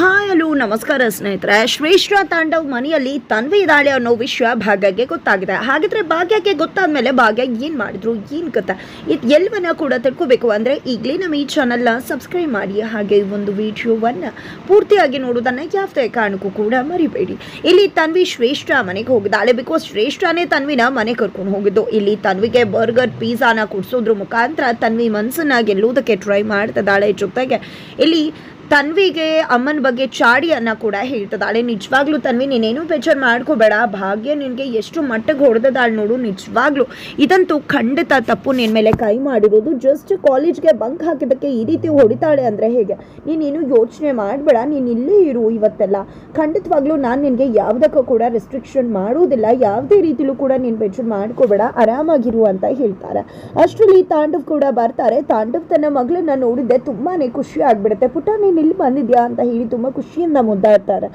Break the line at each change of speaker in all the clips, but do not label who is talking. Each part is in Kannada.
ಹಾಯ್ ಹಲೋ ನಮಸ್ಕಾರ ಸ್ನೇಹಿತರೆ. ಶ್ರೇಷ್ಠ ತಾಂಡವ್ ಮನೆಯಲ್ಲಿ ತನ್ವಿ ಇದ್ದಾಳೆ ಅನ್ನೋ ವಿಷಯ ಭಾಗ್ಯಕ್ಕೆ ಗೊತ್ತಾಗಿದೆ. ಹಾಗಿದ್ರೆ ಭಾಗ್ಯಕ್ಕೆ ಗೊತ್ತಾದ್ಮೇಲೆ ಭಾಗ್ಯ ಏನು ಮಾಡಿದ್ರು, ಏನು ಕಥೆ ಇದು ಎಲ್ಲವನ್ನ ಕೂಡ ತಿಳ್ಕೋಬೇಕು. ಅಂದರೆ ಈಗಲೇ ನಮ್ಮ ಈ ಚಾನಲ್ನ ಸಬ್ಸ್ಕ್ರೈಬ್ ಮಾಡಿ, ಹಾಗೆ ಒಂದು ವಿಡಿಯೋವನ್ನು ಪೂರ್ತಿಯಾಗಿ ನೋಡೋದನ್ನು ಯಾವುದೇ ಕಾರಣಕ್ಕೂ ಕೂಡ ಮರಿಬೇಡಿ. ಇಲ್ಲಿ ತನ್ವಿ ಶ್ರೇಷ್ಠ ಮನೆಗೆ ಹೋಗಿದ್ದಾಳೆ. ಬಿಕಾಸ್ ಶ್ರೇಷ್ಠನೇ ತನ್ವಿನ ಮನೆ ಕರ್ಕೊಂಡು ಹೋಗಿದ್ದು. ಇಲ್ಲಿ ತನ್ವಿಗೆ ಬರ್ಗರ್ ಪಿಜ್ಜಾನ ಕುಡಿಸೋದ್ರ ಮುಖಾಂತರ ತನ್ವಿ ಮನಸ್ಸನ್ನ ಗೆಲ್ಲುವುದಕ್ಕೆ ಟ್ರೈ ಮಾಡ್ತಿದ್ದಾಳೆ ಜೊತೆಗೆ. ಇಲ್ಲಿ ತನ್ವಿಗೆ ಅಮ್ಮನ ಬಗ್ಗೆ ಚಾಡಿಯನ್ನ ಕೂಡ ಹೇಳ್ತದಾಳೆ ನಿಜವಾಗ್ಲೂ ತನ್ವಿ, ನೀನೇನು ಬೇಜಾರ್ ಮಾಡ್ಕೋಬೇಡ. ಭಾಗ್ಯ ನಿನಗೆ ಎಷ್ಟು ಮಟ್ಟಿಗೆ ಹೊಡೆದದಾಳು ನೋಡು, ನಿಜವಾಗ್ಲೂ. ಇದಂತೂ ಖಂಡಿತ ತಪ್ಪು. ನಿನ್ನ ಮೇಲೆ ಕೈ ಮಾಡಿರೋದು ಜಸ್ಟ್ ಕಾಲೇಜ್ಗೆ ಬಂಕ್ ಹಾಕಿದ್ದಕ್ಕೆ ಈ ರೀತಿ ಹೊಡಿತಾಳೆ ಅಂದರೆ ಹೇಗೆ? ನೀನೇನು ಯೋಚನೆ ಮಾಡಬೇಡ. ನೀನು ಇಲ್ಲೇ ಇರು ಇವತ್ತೆಲ್ಲ. ಖಂಡಿತವಾಗ್ಲೂ ನಾನು ನಿನಗೆ ಯಾವುದಕ್ಕೂ ಕೂಡ ರೆಸ್ಟ್ರಿಕ್ಷನ್ ಮಾಡುವುದಿಲ್ಲ ಯಾವುದೇ ರೀತಿಲೂ ಕೂಡ ನೀನು ಬೇಜಾರ್ ಮಾಡ್ಕೋಬೇಡ. ಆರಾಮಾಗಿರು ಅಂತ ಹೇಳ್ತಾರೆ. ಅಷ್ಟರಲ್ಲಿ ತಾಂಡವ್ ಕೂಡ ಬರ್ತಾರೆ. ತಾಂಡವ್ ತನ್ನ ಮಗಳನ್ನ ನೋಡಿದ್ದೆ ತುಂಬಾನೇ ಖುಷಿ ಆಗ್ಬಿಡುತ್ತೆ. ಪುಟ್ಟ ನೀನು ಇಲ್ಲಿ ಬಂದಿದ್ಯಾ ಅಂತ ಹೇಳಿ ತುಂಬ ಖುಷಿಯಿಂದ ಮುದ್ದಾಡ್ತಾರೆ.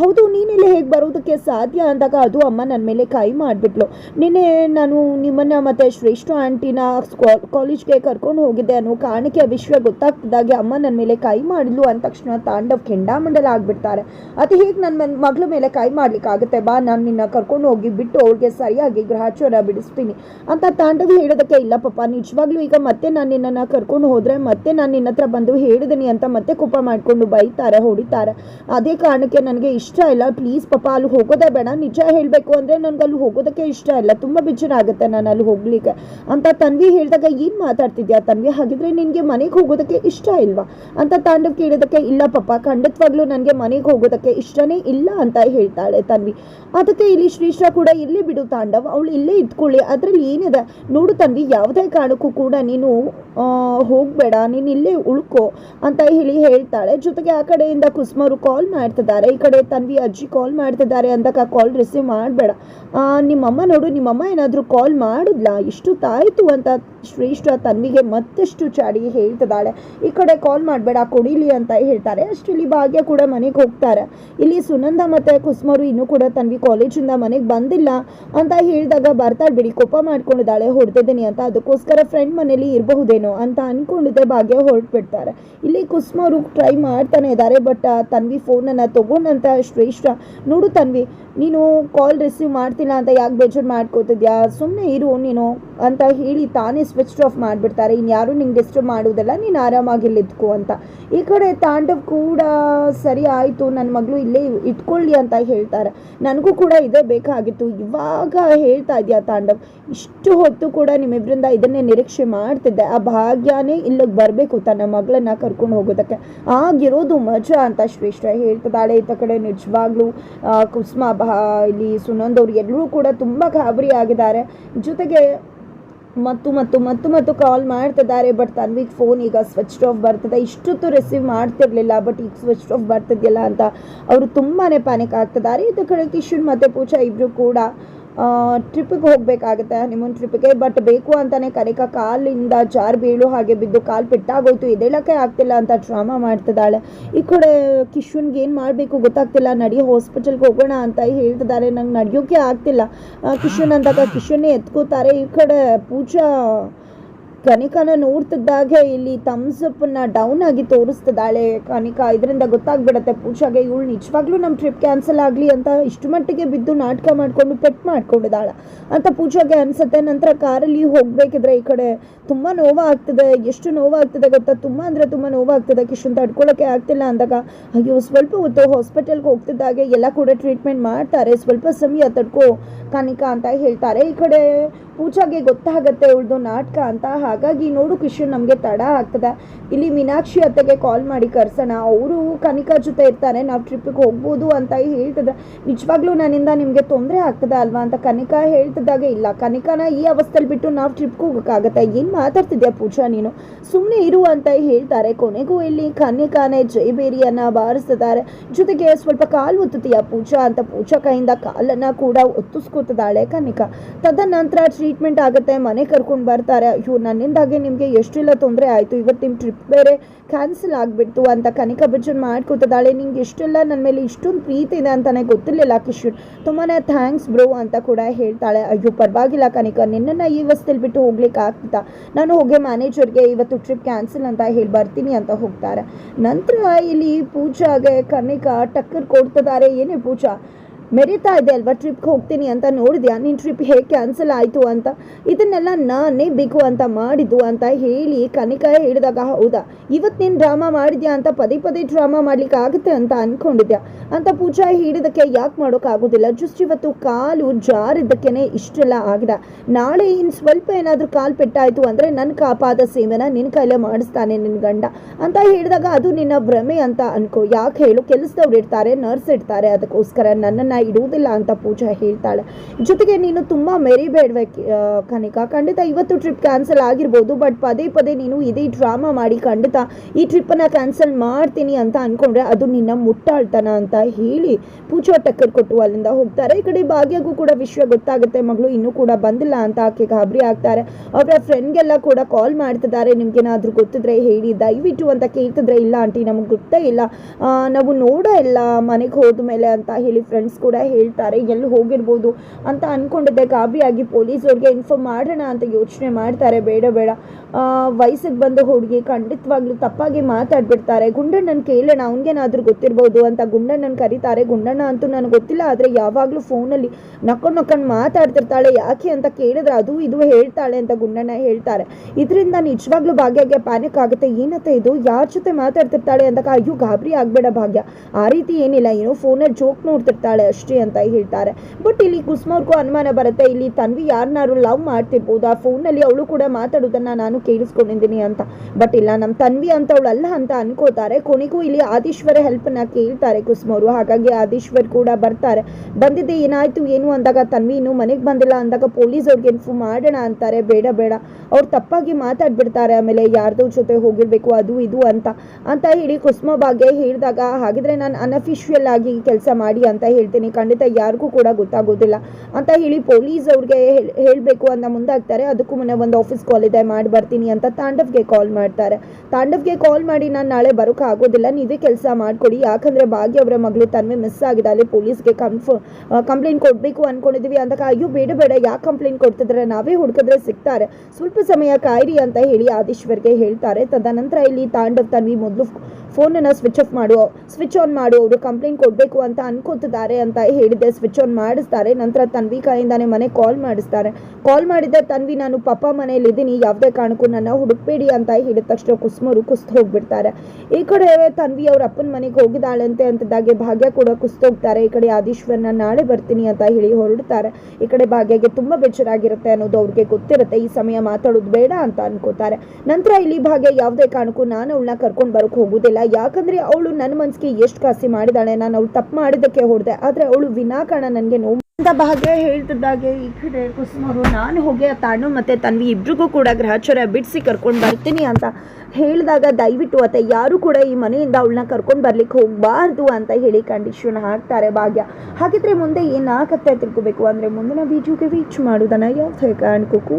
ಹೌದು ನೀನೆಲ್ಲ ಹೇಗೆ ಬರೋದಕ್ಕೆ ಸಾಧ್ಯ ಅಂದಾಗ ಅದು ಅಮ್ಮ ನನ್ನ ಮೇಲೆ ಕೈ ಮಾಡಿಬಿಟ್ಲು. ನಿನ್ನೆ ನಾನು ನಿಮ್ಮನ್ನ ಮತ್ತೆ ಶ್ರೇಷ್ಠ ಆಂಟಿನ ಕಾಲೇಜ್ಗೆ ಕರ್ಕೊಂಡು ಹೋಗಿದ್ದೆ ಅನ್ನೋ ಕಾರಣಕ್ಕೆ ವಿಷಯ ಗೊತ್ತಾಗ್ತಿದ್ದಾಗೆ ಅಮ್ಮ ನನ್ನ ಮೇಲೆ ಕೈ ಮಾಡಿದ್ಲು ಅಂದ ತಕ್ಷಣ ತಾಂಡವ್ ಕೆಂಡಾಮಂಡಲ ಆಗಿಬಿಡ್ತಾರೆ. ಅದು ಹೇಗೆ ನನ್ನ ಮಗಳ ಮೇಲೆ ಕೈ ಮಾಡ್ಲಿಕ್ಕಾಗುತ್ತೆ? ಬಾ, ನಾನು ನಿನ್ನ ಕರ್ಕೊಂಡು ಹೋಗಿ ಬಿಟ್ಟು ಅವ್ರಿಗೆ ಸರಿಯಾಗಿ ಗ್ರಹಚಾರ ಬಿಡಿಸ್ತೀನಿ ಅಂತ ತಾಂಡವ್ ಹೇಳೋದಕ್ಕೆ ಇಲ್ಲ ಪಾಪ ನಿಜವಾಗ್ಲೂ ಈಗ ಮತ್ತೆ ನಾನು ನಿನ್ನನ್ನು ಕರ್ಕೊಂಡು ಹೋದರೆ ಮತ್ತೆ ನಾನು ನಿನ್ನ ಹತ್ರ ಬಂದು ಹೇಳಿದ್ದೀನಿ ಅಂತ ಮತ್ತೆ ಕೋಪ ಮಾಡಿಕೊಂಡು ಬೈತಾರೆ, ಹೊಡಿತಾರೆ. ಅದೇ ಕಾರಣಕ್ಕೆ ನನಗೆ ಇಷ್ಟ ಇಲ್ಲ. ಪ್ಲೀಸ್ ಪಾಪ ಅಲ್ಲಿ ಹೋಗೋದೇ ಬೇಡ. ನಿಜ ಹೇಳಬೇಕು ಅಂದರೆ ನನಗೆ ಅಲ್ಲಿ ಹೋಗೋದಕ್ಕೆ ಇಷ್ಟ ಇಲ್ಲ. ತುಂಬ ಬೇಜಾರಾಗುತ್ತೆ ನಾನು ಅಲ್ಲಿ ಹೋಗ್ಲಿಕ್ಕೆ. ಅಂತ ತನ್ವಿ ಹೇಳಿದಾಗ ಏನು ಮಾತಾಡ್ತಿದ್ಯಾ ತನ್ವಿ? ಹಾಗಿದ್ರೆ ನಿನಗೆ ಮನೆಗೆ ಹೋಗೋದಕ್ಕೆ ಇಷ್ಟ ಇಲ್ವಾ? ಅಂತ ತಾಂಡವ್ ಕೇಳೋದಕ್ಕೆ, ಇಲ್ಲ ಪಾಪ, ಖಂಡಿತವಾಗ್ಲೂ ನನಗೆ ಮನೆಗೆ ಹೋಗೋದಕ್ಕೆ ಇಷ್ಟನೇ ಇಲ್ಲ ಅಂತ ಹೇಳ್ತಾಳೆ ತನ್ವಿ. ಅದಕ್ಕೆ ಇಲ್ಲಿ ಶ್ರೀಶಾ ಕೂಡ ಇಲ್ಲೇ ಬಿಡು ತಾಂಡವ್. ಅವಳು ಇಲ್ಲೇ ಇದ್ಕೊಳ್ಳಿ. ಅದರಲ್ಲಿ ಏನಿದೆ? ನೋಡು ತನ್ವಿ, ಯಾವುದೇ ಕಾರಣಕ್ಕೂ ಕೂಡ ನೀನು ಹೋಗ್ಬೇಡ. ನೀನು ಇಲ್ಲೇ ಉಳ್ಕೋ ಅಂತ ಹೇಳಿ ಹೇಳ್ತಾಳೆ. ಜೊತೆಗೆ ಆ ಕಡೆಯಿಂದ ಕುಸುಮರು ಕಾಲ್ ಮಾಡ್ತಿದ್ದಾರೆ. ಈ ಕಡೆ ತನ್ವಿ ಅಜ್ಜಿ ಕಾಲ್ ಮಾಡ್ತಿದ್ದಾರೆ ಅಂದಾಗ ಕಾಲ್ ರಿಸೀವ್ ಮಾಡಬೇಡ. ನಿಮ್ಮಮ್ಮ ನೋಡು, ನಿಮ್ಮಮ್ಮ ಏನಾದರೂ ಕಾಲ್ ಮಾಡಿದ್ಲಾ? ಇಷ್ಟು ತಾಯಿತು ಅಂತ ಶ್ರೇಷ್ಠ ತನ್ವಿಗೆ ಮತ್ತಷ್ಟು ಚಾಡಿ ಹೇಳ್ತಿದ್ದಾಳೆ. ಈ ಕಡೆ ಕಾಲ್ ಮಾಡಬೇಡ, ಕೊಡಿಲಿ ಅಂತ ಹೇಳ್ತಾರೆ. ಅಷ್ಟರಲ್ಲಿ ಭಾಗ್ಯ ಕೂಡ ಮನೆಗೆ ಹೋಗ್ತಾರೆ. ಇಲ್ಲಿ ಸುನಂದ ಮತ್ತು ಕುಸುಮರು ಇನ್ನೂ ಕೂಡ ತನ್ವಿ ಕಾಲೇಜಿಂದ ಮನೆಗೆ ಬಂದಿಲ್ಲ ಅಂತ ಹೇಳಿದಾಗ ಬರ್ತಾಳೆ ಬಿಡಿ, ಕೋಪ ಮಾಡ್ಕೊಂಡಿದ್ದಾಳೆ ಹೊಡೆದಿದ್ದೀನಿ ಅಂತ. ಅದಕ್ಕೋಸ್ಕರ ಫ್ರೆಂಡ್ ಮನೇಲಿ ಇರಬಹುದೇನೋ ಅಂತ ಅಂದ್ಕೊಂಡಿದ್ದೆ ಭಾಗ್ಯ ಹೊರಟ್ಬಿಡ್ತಾರೆ. ಇಲ್ಲಿ ಕುಸುಮರು ಟ್ರೈ ಮಾಡ್ತಾನೆ ಇದ್ದಾರೆ ಬಟ್ ತನ್ವಿ ಫೋನನ್ನು ತಗೊಂಡಂತ ಶ್ರೇಷ್ಠ ನೋಡು ತನ್ವಿ ನೀನು ಕಾಲ್ ರಿಸೀವ್ ಮಾಡ್ತಿಲ್ಲ ಅಂತ ಯಾಕೆ ಬೇಜಾರು ಮಾಡ್ಕೋತಿದ್ಯಾ? ಸುಮ್ಮನೆ ಇರು ನೀನು. ಅಂತ ಹೇಳಿ ತಾನೇ ಸ್ವಿಚ್ ಆಫ್ ಮಾಡಿಬಿಡ್ತಾರೆ. ಇನ್ಯಾರು ನಿಂಗೆ ಡಿಸ್ಟರ್ಬ್ ಮಾಡೋದಲ್ಲ ನೀನು ಆರಾಮಾಗಿ ಇಲ್ಲಿದ್ಕು ಅಂತ. ಈ ಕಡೆ ತಾಂಡವ್ ಕೂಡ ಸರಿ ಆಯಿತು ನನ್ನ ಮಗಳು ಇಲ್ಲೇ ಇಟ್ಕೊಳ್ಳಿ ಅಂತ ಹೇಳ್ತಾರೆ. ನನಗೂ ಕೂಡ ಇದೇ ಬೇಕಾಗಿತ್ತು. ಇವಾಗ ಹೇಳ್ತಾ ಇದೆಯಾ ತಾಂಡವ್? ಇಷ್ಟು ಹೊತ್ತು ಕೂಡ ನಿಮ್ಮಿಬ್ಬರಿಂದ ಇದನ್ನೇ ನಿರೀಕ್ಷೆ ಮಾಡ್ತಿದ್ದೆ. ಆ ಭಾಗ್ಯನೇ ಇಲ್ಲಿಗೆ ಬರಬೇಕು ತನ್ನ ಮಗಳನ್ನ ಕರ್ಕೊಂಡು ಹೋಗೋದಕ್ಕೆ. ಆಗಿರೋದು ಮಜಾ ಅಂತ ಶ್ರೇಷ್ಠ ಹೇಳ್ತಿದ್ದಾಳೆ. ಇತ್ತ ಕಡೆ ನಿಜವಾಗ್ಲೂ ಕುಸ್ಮಾ ಬಾ, ಇಲ್ಲಿ ಸುನಂದವ್ರು ಎಲ್ಲರೂ ಕೂಡ ತುಂಬ ಗಾಬರಿ ಆಗಿದ್ದಾರೆ. ಜೊತೆಗೆ ಮತ್ತು ಮತ್ತು ಮತ್ತು ಮತ್ತು ಕಾಲ್ ಮಾಡ್ತಿದ್ದಾರೆ ಬಟ್ ತನ್ವಿಗೆ ಫೋನ್ ಈಗ ಸ್ವಿಚ್ ಆಫ್ ಬರ್ತದೆ. ಇಷ್ಟೊತ್ತು ರಿಸೀವ್ ಮಾಡ್ತಿರ್ಲಿಲ್ಲ ಬಟ್ ಈಗ ಸ್ವಿಚ್ ಆಫ್ ಬರ್ತಿದೆಯಲ್ಲ ಅಂತ ಅವರು ತುಂಬಾ ಪ್ಯಾನಿಕ್ ಆಗ್ತಿದ್ದಾರೆ. ಇದು ಕಡೆ ಕಿಶನ್ ಮತ್ತು ಪೂಜಾ ಇಬ್ಬರು ಕೂಡ ಟ್ರಿಪ್ಪಿಗೆ ಹೋಗಬೇಕಾಗುತ್ತೆ ಹನಿಮೂನ್ ಟ್ರಿಪ್ಪಿಗೆ ಬಟ್ ಬೇಕು ಅಂತಾನೆ ಕನಿಕ ಕಾಲಿಂದ ಜಾರ್ ಬೀಳು ಹಾಗೆ ಬಿದ್ದು ಕಾಲು ಪೆಟ್ಟಾಗೋಯ್ತು. ಎದೇಳೋಕ್ಕೆ ಆಗ್ತಿಲ್ಲ ಅಂತ ಡ್ರಾಮಾ ಮಾಡ್ತಿದ್ದಾಳೆ. ಈ ಕಡೆ ಕಿಶುನ್ಗೆ ಏನು ಮಾಡಬೇಕು ಗೊತ್ತಾಗ್ತಿಲ್ಲ. ನಡಿ ಹಾಸ್ಪಿಟಲ್ಗೆ ಹೋಗೋಣ ಅಂತ ಹೇಳ್ತಿದ್ದಾರೆ. ನಂಗೆ ನಡೆಯೋಕೆ ಆಗ್ತಿಲ್ಲ. ಕಿಶನ್ ಅಂದಾಗ ಕಿಶುನ್ನೇ ಎತ್ಕೋತಾರೆ. ಈ ಕಡೆ ಪೂಜಾ ಕನಿಕನ ನೋಡ್ತಿದ್ದಾಗೆ ಇಲ್ಲಿ ತಮ್ಸಪ್ಪನ್ನ ಡೌನ್ ಆಗಿ ತೋರಿಸ್ತಿದ್ದಾಳೆ. ಕನಿಕಾ, ಇದರಿಂದ ಗೊತ್ತಾಗ್ಬಿಡತ್ತೆ. ಪೂಜಾಗೆ ಇವಳು ನಿಜವಾಗ್ಲೂ ನಮ್ಮ ಟ್ರಿಪ್ ಕ್ಯಾನ್ಸಲ್ ಆಗಲಿ ಅಂತ ಇಷ್ಟು ಮಟ್ಟಿಗೆ ಬಿದ್ದು ನಾಟಕ ಮಾಡಿಕೊಂಡು ಪೆಟ್ ಮಾಡ್ಕೊಂಡಿದ್ದಾಳೆ ಅಂತ ಪೂಜಾಗೆ ಅನ್ಸುತ್ತೆ. ನಂತರ ಕಾರಲ್ಲಿ ಹೋಗ್ಬೇಕಿದ್ರೆ ಈ ಕಡೆ ತುಂಬ ನೋವಾಗ್ತದೆ. ಎಷ್ಟು ನೋವಾಗ್ತದೆ ಗೊತ್ತಾ? ತುಂಬ ಅಂದರೆ ತುಂಬ ನೋವಾಗ್ತದೆ. ಕಿಶನ್ ತಡ್ಕೊಳ್ಳೋಕ್ಕೆ ಆಗ್ತಿಲ್ಲ ಅಂದಾಗ, ಅಯ್ಯೋ, ಸ್ವಲ್ಪ ಹೊತ್ತು ಹಾಸ್ಪಿಟಲ್ಗೆ ಹೋಗ್ತಿದ್ದಾಗೆ ಎಲ್ಲ ಕೂಡ ಟ್ರೀಟ್ಮೆಂಟ್ ಮಾಡ್ತಾರೆ. ಸ್ವಲ್ಪ ಸಮಯ ತಡ್ಕೋ ಕನಿಕಾ ಅಂತ ಹೇಳ್ತಾರೆ. ಈ ಕಡೆ ಪೂಜಾಗೆ ಗೊತ್ತಾಗತ್ತೆ ಉಳ್ದು ನಾಟಕ ಅಂತ. ಹಾಗಾಗಿ ನೋಡು ಕಿಶು ನಮಗೆ ತಡ ಆಗ್ತದೆ. ಇಲ್ಲಿ ಮೀನಾಕ್ಷಿ ಅತ್ತೆಗೆ ಕಾಲ್ ಮಾಡಿ ಕರ್ಸೋಣ. ಅವರು ಕನಿಕಾ ಜೊತೆ ಇರ್ತಾರೆ, ನಾವು ಟ್ರಿಪ್ಪಿಗೆ ಹೋಗ್ಬೋದು ಅಂತ ಹೇಳ್ತಿದ್ರೆ ನಿಜವಾಗ್ಲೂ ನನ್ನಿಂದ ನಿಮಗೆ ತೊಂದರೆ ಆಗ್ತದೆ ಅಲ್ವಾ ಅಂತ ಕನಿಕಾ ಹೇಳ್ತಿದ್ದಾಗ ಇಲ್ಲ. ಕನಿಕಾನ ಈ ಅವಸ್ಥೆಲಿ ಬಿಟ್ಟು ನಾವು ಟ್ರಿಪ್ಗೆ ಹೋಗೋಕ್ಕಾಗತ್ತೆ ಏನು ಮಾತಾಡ್ತಿದ್ಯಾ ಪೂಜಾ ನೀನು? ಸುಮ್ಮನೆ ಇರು ಅಂತ ಹೇಳ್ತಾರೆ. ಕೊನೆಗೂ ಇಲ್ಲಿ ಕನಿಕಾನೆ ಜೈಬೇರಿಯನ್ನು ಬಾರಿಸ್ತಿದ್ದಾರೆ ಜೊತೆಗೆ ಸ್ವಲ್ಪ ಕಾಲು ಒತ್ತುತ್ತೀಯ ಪೂಜಾ ಅಂತ ಪೂಜಾ ಕೈಯಿಂದ ಕಾಲನ್ನು ಕೂಡ ಒತ್ತಿಸ್ಕೊತಿದ್ದಾಳೆ ಕನಿಕಾ. ತದನಂತರ ಶ್ರೀ ಟ್ರೀಟ್ಮೆಂಟ್ ಆಗುತ್ತೆ, ಮನೆ ಕರ್ಕೊಂಡು ಬರ್ತಾರೆ. ಅಯ್ಯೋ, ನನ್ನಿಂದಾಗೆ ನಿಮಗೆ ಎಷ್ಟೆಲ್ಲ ತೊಂದರೆ ಆಯಿತು. ಇವತ್ತು ನಿಮ್ಮ ಟ್ರಿಪ್ ಬೇರೆ ಕ್ಯಾನ್ಸಲ್ ಆಗಿಬಿಡ್ತು ಅಂತ ಕನಿಕಾ ಬಚ್ಚನ್ ಮಾಡ್ಕೊತಿದ್ದಾಳೆ. ನಿಂಗೆ ಎಷ್ಟೆಲ್ಲ ನನ್ನ ಮೇಲೆ ಇಷ್ಟೊಂದು ಪ್ರೀತಿ ಇದೆ ಅಂತಲೇ ಗೊತ್ತಿರಲಿಲ್ಲ ಕಿಶೋರ್. ತುಂಬಾ ಥ್ಯಾಂಕ್ಸ್ ಬ್ರೋ ಅಂತ ಕೂಡ ಹೇಳ್ತಾಳೆ. ಅಯ್ಯೋ, ಪರವಾಗಿಲ್ಲ ಕನಿಕಾ. ನಿನ್ನನ್ನು ಈ ವಸ್ತಲ್ಲಿ ಬಿಟ್ಟು ಹೋಗ್ಲಿಕ್ಕೆ ಆಗ್ತಾ ನಾನು ಹೋಗಿ ಮ್ಯಾನೇಜರ್ಗೆ ಇವತ್ತು ಟ್ರಿಪ್ ಕ್ಯಾನ್ಸಲ್ ಅಂತ ಹೇಳಿ ಬರ್ತೀನಿ ಅಂತ ಹೋಗ್ತಾರೆ. ನಂತರ ಇಲ್ಲಿ ಪೂಜಾಗೆ ಕನಿಕಾ ಟಕ್ಕರ್ ಕೊಡ್ತಿದ್ದಾರೆ. ಏನೇ ಪೂಜಾ? ಮೆರಿತಾ ಇದೆ ಅಲ್ವಾ? ಟ್ರಿಪ್ಗೆ ಹೋಗ್ತೀನಿ ಅಂತ ನೋಡಿದ್ಯಾ? ನಿನ್ನ ಟ್ರಿಪ್ ಹೇಗೆ ಕ್ಯಾನ್ಸಲ್ ಆಯಿತು ಅಂತ? ಇದನ್ನೆಲ್ಲ ನಾನೇ ಬೇಕು ಅಂತ ಮಾಡಿದ್ದು ಅಂತ ಹೇಳಿ ಕನಿಕಾ ಹೇಳಿದಾಗ, ಹೌದಾ? ಇವತ್ತು ನೀನು ಡ್ರಾಮಾ ಮಾಡಿದ್ಯಾ ಅಂತ ಪದೇ ಪದೇ ಡ್ರಾಮಾ ಮಾಡ್ಲಿಕ್ಕೆ ಆಗುತ್ತೆ ಅಂತ ಅನ್ಕೊಂಡಿದ್ಯಾ? ಅಂತ ಪೂಜಾ ಹೇಳಿದಕ್ಕೆ ಯಾಕೆ ಮಾಡೋಕ್ಕಾಗೋದಿಲ್ಲ? ಜಸ್ಟ್ ಇವತ್ತು ಕಾಲು ಜಾರಿದ್ದಕ್ಕೇನೆ ಇಷ್ಟೆಲ್ಲ ಆಗಿದೆ. ನಾಳೆ ಇನ್ನು ಸ್ವಲ್ಪ ಏನಾದರೂ ಕಾಲು ಪೆಟ್ಟಾಯಿತು ಅಂದರೆ ನನ್ನ ಕಾಪಾದ ಸೇವೆನ ನಿನ್ನ ಕೈಲೇ ಮಾಡಿಸ್ತಾನೆ ನಿನ್ನ ಗಂಡ. ಅಂತ ಹೇಳಿದಾಗ ಅದು ನಿನ್ನ ಭ್ರಮೆ ಅಂತ ಅನ್ಕೋ. ಯಾಕೆ ಹೇಳು? ಕೆಲಸದವ್ರು ಇರ್ತಾರೆ ನರ್ಸ್ ಇರ್ತಾರೆ, ಅದಕ್ಕೋಸ್ಕರ ನನ್ನನ್ನು ಇಡುವುದಿಲ್ಲ ಅಂತ ಪೂಜಾ ಹೇಳ್ತಾಳೆ. ಜೊತೆಗೆ ನೀನು ತುಂಬ ಮೆರಿಬೇಡ್ವೆ ಕನಿಕಾ. ಖಂಡಿತ ಇವತ್ತು ಟ್ರಿಪ್ ಕ್ಯಾನ್ಸಲ್ ಆಗಿರ್ಬೋದು ಬಟ್ ಪದೇ ಪದೇ ನೀನು ಇದೇ ಡ್ರಾಮಾ ಮಾಡಿ ಖಂಡಿತ ಈ ಟ್ರಿಪ್ಪನ್ನು ಕ್ಯಾನ್ಸಲ್ ಮಾಡ್ತೀನಿ ಅಂತ ಅನ್ಕೊಂಡ್ರೆ ಅದು ನಿನ್ನ ಮುಟ್ಟಾಳ್ತನ ಅಂತ ಹೇಳಿ ಪೂಜಾ ಟಕ್ಕರ್ ಕೊಟ್ಟು ಅಲ್ಲಿಂದ ಹೋಗ್ತಾರೆ. ಈ ಕಡೆ ಭಾಗ್ಯಗೂ ಕೂಡ ವಿಷಯ ಗೊತ್ತಾಗುತ್ತೆ, ಮಗಳು ಇನ್ನೂ ಕೂಡ ಬಂದಿಲ್ಲ ಅಂತ ಆಕೆ ಗಾಬರಿ ಆಗ್ತಾರೆ. ಅವರ ಫ್ರೆಂಡ್ಗೆಲ್ಲ ಕೂಡ ಕಾಲ್ ಮಾಡ್ತಿದ್ದಾರೆ. ನಿಮ್ಗೇನಾದ್ರೂ ಗೊತ್ತಿದ್ರೆ ಹೇಳಿ, ದಯವಿಟ್ಟು ಅಂತ ಕೇಳ್ತಿದ್ರೆ ಇಲ್ಲ, ಆಂಟಿ, ನಮಗೆ ಗೊತ್ತೇ ಇಲ್ಲ. ನಾವು ನೋಡೋ ಇಲ್ಲ ಮನೆಗೆ ಹೋದ ಅಂತ ಹೇಳಿ ಫ್ರೆಂಡ್ಸ್ ಹೇಳ್ತಾರೆ, ಎಲ್ಲಿ ಹೋಗಿರ್ಬೋದು ಅಂತ ಅನ್ಕೊಂಡಿದ್ದೆ. ಗಾಬರಿಯಾಗಿ ಪೊಲೀಸವ್ರಿಗೆ ಇನ್ಫಾರ್ಮ್ ಮಾಡೋಣ ಅಂತ ಯೋಚನೆ ಮಾಡ್ತಾರೆ. ಬೇಡ ಬೇಡ. ವಯಸ್ಸಿಗೆ ಬಂದ ಹುಡುಗಿ ಖಂಡಿತವಾಗ್ಲೂ ತಪ್ಪಾಗಿ ಮಾತಾಡ್ಬಿಡ್ತಾರೆ. ಗುಂಡಣ್ಣನ ಕೇಳೋಣ, ಅವ್ನಿಗೇನಾದ್ರೂ ಗೊತ್ತಿರ್ಬೋದು ಅಂತ ಗುಂಡಣ್ಣನ ಕರೀತಾರೆ. ಗುಂಡಣ್ಣ ಅಂತೂ ನನಗೆ ಗೊತ್ತಿಲ್ಲ, ಆದರೆ ಯಾವಾಗಲೂ ಫೋನಲ್ಲಿ ನಕ್ಕೊಂಡು ನಕ್ಕೊಂಡು ಮಾತಾಡ್ತಿರ್ತಾಳೆ. ಯಾಕೆ ಅಂತ ಕೇಳಿದ್ರೆ ಅದು ಇದು ಹೇಳ್ತಾಳೆ ಅಂತ ಗುಂಡಣ್ಣ ಹೇಳ್ತಾರೆ. ಇದರಿಂದ ನಿಜವಾಗ್ಲೂ ಭಾಗ್ಯಗೆ ಪ್ಯಾನಿಕ್ ಆಗುತ್ತೆ. ಏನತ್ತೆ ಇದು? ಯಾರ ಜೊತೆ ಮಾತಾಡ್ತಿರ್ತಾಳೆ ಅಂತ ಅಯ್ಯೋ ಗಾಬರಿ ಆಗಬೇಡ ಭಾಗ್ಯ. ಆ ರೀತಿ ಏನಿಲ್ಲ. ಏನೋ ಫೋನಲ್ಲಿ ಜೋಕ್ ನೋಡ್ತಿರ್ತಾಳೆ. ಅಷ್ಟೇ ಅಂತ ಹೇಳ್ತಾರೆ. ಬಟ್ ಇಲ್ಲಿ ಕುಸುಮವ್ರಿಗೂ ಅನುಮಾನ ಬರುತ್ತೆ. ಇಲ್ಲಿ ತನ್ವಿ ಯಾರನ್ನಾರು ಲವ್ ಮಾಡ್ತಿರ್ಬೋದು? ಆ ಫೋನಲ್ಲಿ ಅವಳು ಕೂಡ ಮಾತಾಡೋದನ್ನ ನಾನು ಕೇಳಿಸ್ಕೊಂಡಿದ್ದೀನಿ ಅಂತ. ಬಟ್ ಇಲ್ಲ ನಮ್ಮ ತನ್ವಿ ಅಂತ ಅವಳಲ್ಲ ಅಂತ ಅನ್ಕೋತಾರೆ. ಕೊನೆಗೂ ಇಲ್ಲಿ ಆದೀಶ್ವರ ಹೆಲ್ಪ್ನ ಕೇಳ್ತಾರೆ ಕುಸುಮವ್ರು ಹಾಗಾಗಿ ಆದೀಶ್ವರ್ ಕೂಡ ಬರ್ತಾರೆ. ಬಂದಿದ್ದೆ ಏನಾಯ್ತು, ಏನು ಅಂದಾಗ ತನ್ವಿ ಇನ್ನು ಮನೆಗೆ ಬಂದಿಲ್ಲ ಅಂದಾಗ ಪೊಲೀಸ್ ಅವ್ರಿಗೆ ಇನ್ಫಾರ್ಮ್ ಮಾಡೋಣ ಅಂತಾರೆ. ಬೇಡ ಬೇಡ. ಅವ್ರು ತಪ್ಪಾಗಿ ಮಾತಾಡ್ಬಿಡ್ತಾರೆ. ಆಮೇಲೆ ಯಾರ್ದೋ ಜೊತೆ ಹೋಗಿರ್ಬೇಕು, ಅದು ಇದು ಅಂತ. ಅಂತ ಹೇಳಿ ಕುಸುಮ ಬಗ್ಗೆ ಹೇಳಿದಾಗ, ಹಾಗಿದ್ರೆ ನಾನು ಅನ್ಅಫಿಷಿಯಲ್ ಆಗಿ ಕೆಲಸ ಮಾಡಿ ಅಂತ ಹೇಳ್ತೀನಿ. ಖಂಡಿತ ಯಾರಿಗೂ ಕೂಡ ಗೊತ್ತಾಗೋದಿಲ್ಲ ಅಂತ ಹೇಳಿ ಪೊಲೀಸ್ ಅವ್ರಿಗೆ ಹೇಳಬೇಕು ಅಂತ ಮುಂದಾಗ್ತಾರೆ. ಅದಕ್ಕೂ ಮುನ್ನ ಒಂದು ಆಫೀಸ್ ಕಾಲ್ ಇದೆ, ಮಾಡಿ ಬರ್ತೀನಿ ಅಂತ ತಾಂಡವ್ಗೆ ಕಾಲ್ ಮಾಡ್ತಾರೆ. ತಾಂಡವ್ಗೆ ಕಾಲ್ ಮಾಡಿ ನಾನು ನಾಳೆ ಬರೋಕೆ ಆಗೋದಿಲ್ಲ, ನೀವೇ ಕೆಲಸ ಮಾಡಿಕೊಡಿ. ಯಾಕಂದ್ರೆ ಭಾಗ್ಯ ಅವರ ಮಗಳು ತನ್ವೆ ಮಿಸ್ ಆಗಿದೆ. ಅಲ್ಲಿ ಪೊಲೀಸ್ಗೆ ಕನ್ಫರ್ಮ್ ಕಂಪ್ಲೇಂಟ್ ಕೊಡಬೇಕು ಅಂದ್ಕೊಂಡಿದ್ವಿ ಅಂದಾಗ ಅಯ್ಯೋ ಬೇಡ ಬೇಡ, ಯಾಕೆ ಕಂಪ್ಲೇಂಟ್ ಕೊಡ್ತಿದ್ರೆ? ನಾವೇ ಹುಡುಕಿದ್ರೆ ಸಿಗ್ತಾರೆ. ಸ್ವಲ್ಪ ಸಮಯ ಕಾಯಿರಿ ಅಂತ ಹೇಳಿ ಆದೀಶ್ವರ್ಗೆ ಹೇಳ್ತಾರೆ. ತದನಂತರ ಇಲ್ಲಿ ತಾಂಡವ್ ತನ್ವಿ ಮೊದಲು ಫೋನನ್ನು ಸ್ವಿಚ್ ಆಫ್ ಮಾಡು ಸ್ವಿಚ್ ಆನ್ ಮಾಡು, ಅವರು ಕಂಪ್ಲೇಂಟ್ ಕೊಡಬೇಕು ಅಂತ ಅನ್ಕೋತಿದ್ದಾರೆ ಹೇಳಿದೆ ಸ್ವಿಚ್ ಆನ್ ಮಾಡಿಸ್ತಾರೆ. ನಂತರ ತನ್ವಿ ಕೈಯಿಂದಾನೆ ಮನೆ ಕಾಲ್ ಮಾಡಿಸ್ತಾರೆ. ಕಾಲ್ ಮಾಡಿದ್ದೆ. ತನ್ವಿ, ನಾನು ಪಪ್ಪ ಮನೆಯಲ್ಲಿದ್ದೀನಿ ಯಾವುದೇ ಕಾರಣಕ್ಕೂ ನನ್ನ ಹುಡುಕ್ಬೇಡಿ ಅಂತ ಹೇಳಿದ ತಕ್ಷಣ ಕುಸ್ಮರು ಕುಸ್ತು ಹೋಗ್ಬಿಡ್ತಾರೆ. ಈ ಕಡೆ ತನ್ವಿ ಅವ್ರ ಅಪ್ಪನ ಮನೆಗೆ ಹೋಗಿದ್ದಾಳಂತೆ ಅಂತದಾಗೆ ಭಾಗ್ಯ ಕೂಡ ಕುಸ್ತೋಗ್ತಾರೆ ಈ ಕಡೆ ಆದೀಶ್ವರ್ನ ನಾಳೆ ಬರ್ತೀನಿ ಅಂತ ಹೇಳಿ ಹೊರಡ್ತಾರೆ. ಈ ಕಡೆ ಭಾಗ್ಯಗೆ ತುಂಬಾ ಬೇಜಾರಾಗಿರುತ್ತೆ ಅನ್ನೋದು ಅವ್ರಿಗೆ ಗೊತ್ತಿರುತ್ತೆ. ಈ ಸಮಯ ಮಾತಾಡೋದು ಬೇಡ ಅಂತ ಅನ್ಕೋತಾರೆ. ನಂತರ ಇಲ್ಲಿ ಭಾಗ್ಯ ಯಾವುದೇ ಕಾರಣಕ್ಕೂ ನಾನು ಅವಳನ್ನ ಕರ್ಕೊಂಡು ಬರೋಕೆ ಹೋಗೋದಿಲ್ಲ. ಯಾಕಂದ್ರೆ ಅವಳು ನನ್ನ ಮನಸ್ಸಿಗೆ ಎಷ್ಟು ಕಾಸಿ ಮಾಡಿದಾಳೆ ನಾನು ಅವಳು ತಪ್ಪು ಮಾಡಿದ್ದಕ್ಕೆ ಹೊಡೆದೆ ಆದ್ರೆ ಅವಳು ವಿನಾಕಾರಣ ನನಗೆ ನೋವು ಅಂತ ಭಾಗ್ಯ ಹೇಳ್ತಿದ್ದಾಗೆ ಈ ಕಡೆ ಕುಸುಮರು ನಾನು ಹೋಗಿ ಆ ತಾನು ಮತ್ತೆ ತನ್ವಿ ಇಬ್ರಿಗೂ ಕೂಡ ಗ್ರಹಚಾರ ಬಿಡಿಸಿ ಕರ್ಕೊಂಡು ಬರ್ತೀನಿ ಅಂತ ಹೇಳಿದಾಗ ದಯವಿಟ್ಟು ಅಥವಾ ಯಾರು ಕೂಡ ಈ ಮನೆಯಿಂದ ಅವಳನ್ನ ಕರ್ಕೊಂಡು ಬರ್ಲಿಕ್ಕೆ ಹೋಗ್ಬಾರ್ದು ಅಂತ ಹೇಳಿ ಕಂಡೀಷನ್ ಹಾಕ್ತಾರೆ ಭಾಗ್ಯ. ಹಾಗಿದ್ರೆ ಮುಂದೆ ಏನಾಗತ್ತೆ ತಿಳ್ಕೋಬೇಕು? ಅಂದ್ರೆ ಮುಂದಿನ ಬೀಜುಗೆ ವೀಚ್ ಮಾಡೋದನ್ನ ಯಾವ ಕಾರಣಕ್ಕೂ